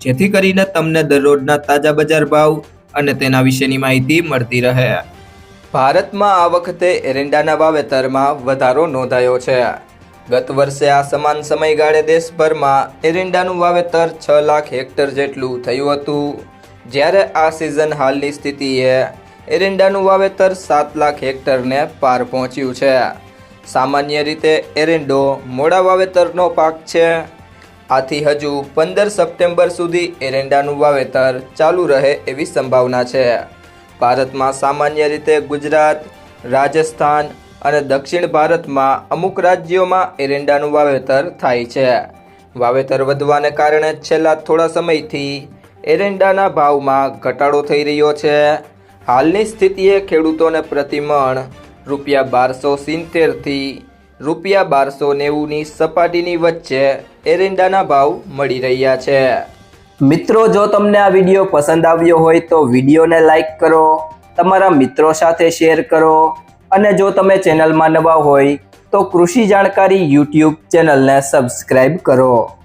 જેથી કરીને તમને દરરોજના તાજા બજાર ભાવ અને તેના વિશેની માહિતી મળતી રહે. ભારતમાં આ વખતે એરંડાના વાવેતરમાં વધારો નોંધાયો છે. ગત વર્ષે આ સમાન સમયગાળે દેશભરમાં એરંડાનું વાવેતર છ લાખ હેક્ટર જેટલું થયું હતું. જ્યારે આ સિઝન હાલની સ્થિતિએ એરંડાનું વાવેતર સાત લાખ હેક્ટરને પાર પહોંચ્યું છે. સામાન્ય રીતે એરંડો મોડા વાવેતરનો પાક છે. આથી હજુ પંદર સપ્ટેમ્બર સુધી એરંડાનું વાવેતર ચાલુ રહે એવી સંભાવના છે. ભારતમાં સામાન્ય રીતે ગુજરાત, રાજસ્થાન અને દક્ષિણ ભારતમાં અમુક રાજ્યોમાં એરંડાનું વાવેતર થાય છે. વાવેતર વધવાને કારણે છેલ્લા થોડા સમયથી એરંડાના ભાવમાં ઘટાડો થઈ રહ્યો છે. હાલની સ્થિતિએ ખેડૂતોને પ્રતિમણ રૂપિયા બારસો સિત્તેરથી રૂપિયા બારસો નેવુંની સપાટીની વચ્ચે એરંડાના ભાવ મળી રહ્યા છે. મિત્રો, જો તમને આ વીડિયો પસંદ આવ્યો હોય તો વિડીયોને લાઇક કરો, તમારા મિત્રો સાથે શેર કરો અને જો તમે ચેનલમાં નવા હોય તો કૃષિ જાણકારી યુટ્યુબ ચેનલને સબસ્ક્રાઈબ કરો.